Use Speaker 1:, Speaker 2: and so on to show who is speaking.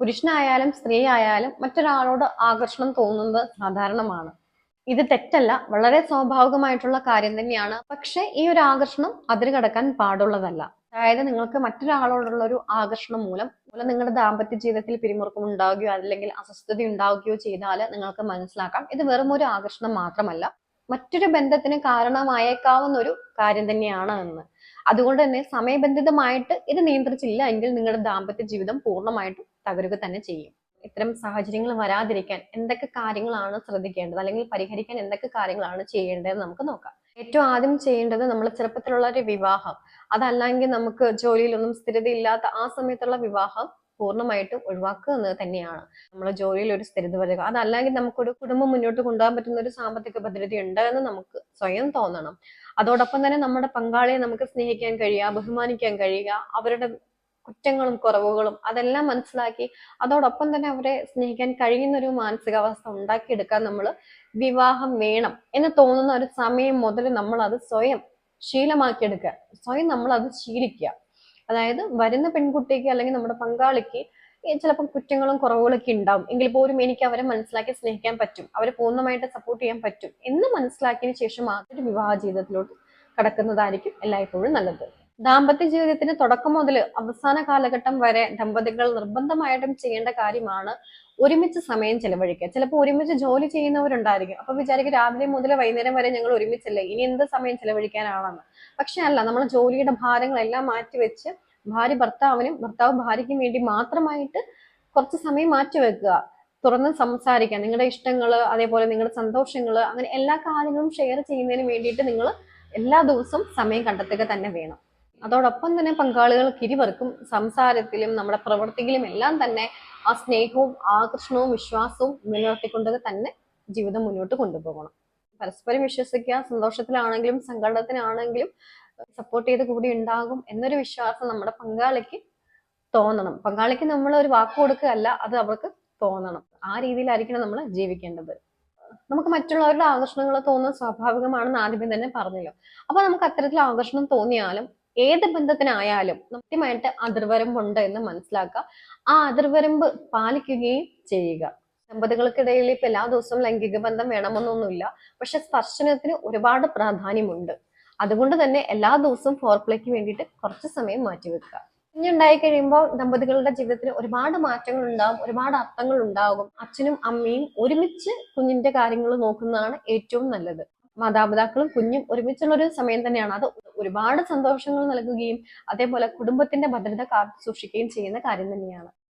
Speaker 1: പുരുഷനായാലും സ്ത്രീ ആയാലും മറ്റൊരാളോട് ആകർഷണം തോന്നുന്നത് സാധാരണമാണ്. ഇത് തെറ്റല്ല വളരെ സ്വാഭാവികമായിട്ടുള്ള കാര്യം തന്നെയാണ്. പക്ഷെ ഈ ഒരു ആകർഷണം അതിര് കടക്കാൻ പാടുള്ളതല്ല. അതായത് നിങ്ങൾക്ക് മറ്റൊരാളോടുള്ള ഒരു ആകർഷണം മൂലം മൂലം നിങ്ങളുടെ ദാമ്പത്യ ജീവിതത്തിൽ പിരിമുറുക്കം ഉണ്ടാവുകയോ അല്ലെങ്കിൽ അസ്വസ്ഥത ഉണ്ടാവുകയോ ചെയ്താൽ നിങ്ങൾക്ക് മനസ്സിലാക്കാം. ഇത് വെറും ഒരു ആകർഷണം മാത്രമല്ല മറ്റൊരു ബന്ധത്തിന് കാരണമായേക്കാവുന്ന ഒരു കാര്യം തന്നെയാണ് എന്ന്. അതുകൊണ്ട് തന്നെ സമയബന്ധിതമായിട്ട് ഇത് നിയന്ത്രിച്ചില്ല എങ്കിൽ നിങ്ങളുടെ ദാമ്പത്യ ജീവിതം പൂർണമായിട്ടും തകരുക തന്നെ ചെയ്യും. ഇത്തരം സാഹചര്യങ്ങൾ വരാതിരിക്കാൻ എന്തൊക്കെ കാര്യങ്ങളാണ് ശ്രദ്ധിക്കേണ്ടത്? അല്ലെങ്കിൽ പരിഹരിക്കാൻ എന്തൊക്കെ കാര്യങ്ങളാണ് ചെയ്യേണ്ടതെന്ന് നമുക്ക് നോക്കാം. ഏറ്റവും ആദ്യം ചെയ്യേണ്ടത് നമ്മൾ ചെറുപ്പത്തിലുള്ള ഒരു വിവാഹം. അതല്ലെങ്കിൽ നമുക്ക് ജോലിയിലൊന്നും സ്ഥിരതയില്ലാത്ത ആ സമയത്തുള്ള വിവാഹം പൂർണമായിട്ടും ഒഴിവാക്കുക എന്നത് തന്നെയാണ്. നമ്മൾ ജോലിയിൽ ഒരു സ്ഥിരത വരിക. അതല്ലെങ്കിൽ നമുക്കൊരു കുടുംബം മുന്നോട്ട് കൊണ്ടുപോകാൻ പറ്റുന്ന ഒരു സാമ്പത്തിക ഭദ്രത ഉണ്ട് എന്ന് നമുക്ക് സ്വയം തോന്നണം. അതോടൊപ്പം തന്നെ നമ്മുടെ പങ്കാളിയെ നമുക്ക് സ്നേഹിക്കാൻ കഴിയുക ബഹുമാനിക്കാൻ കഴിയുക അവരുടെ കുറ്റങ്ങളും കുറവുകളും അതെല്ലാം മനസ്സിലാക്കി അതോടൊപ്പം തന്നെ അവരെ സ്നേഹിക്കാൻ കഴിയുന്ന ഒരു മാനസികാവസ്ഥ ഉണ്ടാക്കിയെടുക്കാൻ നമ്മൾ വിവാഹം വേണം എന്ന് തോന്നുന്ന ഒരു സമയം മുതൽ നമ്മൾ അത് സ്വയം ശീലമാക്കിയെടുക്കുക. സ്വയം നമ്മൾ അത് ശീലിക്കുക. അതായത് വരുന്ന പെൺകുട്ടിക്ക് അല്ലെങ്കിൽ നമ്മുടെ പങ്കാളിക്ക് ചിലപ്പോൾ കുറ്റങ്ങളും കുറവുകളൊക്കെ ഉണ്ടാവും. എങ്കിൽ പോലും എനിക്ക് അവരെ മനസ്സിലാക്കി സ്നേഹിക്കാൻ പറ്റും. അവരെ പൂർണമായിട്ട് സപ്പോർട്ട് ചെയ്യാൻ പറ്റും എന്ന് മനസ്സിലാക്കിയതിന് ശേഷം മാത്രം വിവാഹ ജീവിതത്തിലോട്ട് കടക്കുന്നതായിരിക്കും എല്ലായ്പ്പോഴും നല്ലത്. ദാമ്പത്യ ജീവിതത്തിന് തുടക്കം മുതൽ അവസാന കാലഘട്ടം വരെ ദമ്പതികൾ നിർബന്ധമായിട്ടും ചെയ്യേണ്ട കാര്യമാണ് ഒരുമിച്ച് സമയം ചെലവഴിക്കുക. ചിലപ്പോൾ ഒരുമിച്ച് ജോലി ചെയ്യുന്നവരുണ്ടായിരിക്കും. അപ്പൊ വിചാരിക്കും രാവിലെ മുതൽ വൈകുന്നേരം വരെ ഞങ്ങൾ ഒരുമിച്ചല്ലേ ഇനി എന്ത് സമയം ചെലവഴിക്കാനാണെന്ന്. പക്ഷെ അല്ല നമ്മൾ ജോലിയുടെ ഭാരങ്ങളെല്ലാം മാറ്റിവെച്ച് ഭാര്യ ഭർത്താവിനും ഭർത്താവ് ഭാര്യയ്ക്കും വേണ്ടി മാത്രമായിട്ട് കുറച്ച് സമയം മാറ്റി വെക്കുക. തുറന്ന് സംസാരിക്കുക. നിങ്ങളുടെ ഇഷ്ടങ്ങൾ അതേപോലെ നിങ്ങളുടെ സന്തോഷങ്ങൾ അങ്ങനെ എല്ലാ കാര്യങ്ങളും ഷെയർ ചെയ്യുന്നതിന് വേണ്ടിയിട്ട് നിങ്ങൾ എല്ലാ ദിവസവും സമയം കണ്ടെത്തുക തന്നെ വേണം. അതോടൊപ്പം തന്നെ പങ്കാളികൾക്ക് ഇരുവർക്കും സംസാരത്തിലും നമ്മുടെ പ്രവൃത്തിയിലും എല്ലാം തന്നെ ആ സ്നേഹവും ആകർഷണവും വിശ്വാസവും നിലനിർത്തിക്കൊണ്ട് തന്നെ ജീവിതം മുന്നോട്ട് കൊണ്ടുപോകണം. പരസ്പരം വിശ്വസിക്കുക സന്തോഷത്തിലാണെങ്കിലും സങ്കടത്തിനാണെങ്കിലും സപ്പോർട്ട് ചെയ്ത് കൂടി ഉണ്ടാകും എന്നൊരു വിശ്വാസം നമ്മുടെ പങ്കാളിക്ക് തോന്നണം. പങ്കാളിക്ക് നമ്മൾ ഒരു വാക്ക് കൊടുക്കുകയല്ല അത് അവർക്ക് തോന്നണം. ആ രീതിയിലായിരിക്കണം നമ്മൾ ജീവിക്കേണ്ടത്. നമുക്ക് മറ്റുള്ളവരുടെ ആകർഷണങ്ങൾ തോന്നുന്നത് സ്വാഭാവികമാണെന്ന് ആദ്യമേ തന്നെ പറഞ്ഞല്ലോ. അപ്പൊ നമുക്ക് അത്തരത്തിൽ ആകർഷണം തോന്നിയാലും ഏത് ബന്ധത്തിനായാലും കൃത്യമായിട്ട് അതിർവരമ്പുണ്ട് എന്ന് മനസ്സിലാക്കുക. ആ അതിർവരമ്പ് പാലിക്കുകയും ചെയ്യുക. ദമ്പതികൾക്കിടയിൽ ഇപ്പൊ എല്ലാ ദിവസവും ലൈംഗിക ബന്ധം വേണമെന്നൊന്നുമില്ല. പക്ഷെ സ്പർശനത്തിന് ഒരുപാട് പ്രാധാന്യമുണ്ട്. അതുകൊണ്ട് തന്നെ എല്ലാ ദിവസവും ഫോർപ്ലേക്ക് വേണ്ടിയിട്ട് കുറച്ച് സമയം മാറ്റിവെക്കുക. കുഞ്ഞുണ്ടായി കഴിയുമ്പോൾ ദമ്പതികളുടെ ജീവിതത്തിൽ ഒരുപാട് മാറ്റങ്ങൾ ഉണ്ടാകും ഒരുപാട് അർത്ഥങ്ങൾ ഉണ്ടാകും അച്ഛനും അമ്മയും ഒരുമിച്ച് കുഞ്ഞിന്റെ കാര്യങ്ങൾ നോക്കുന്നതാണ് ഏറ്റവും നല്ലത്. മാതാപിതാക്കളും കുഞ്ഞും ഒരുമിച്ചുള്ള ഒരു സമയം തന്നെയാണ്. അത് ഒരുപാട് സന്തോഷങ്ങൾ നൽകുകയും അതേപോലെ കുടുംബത്തിന്റെ ഭദ്രത കാത്തു സൂക്ഷിക്കുകയും ചെയ്യുന്ന കാര്യം തന്നെയാണ്.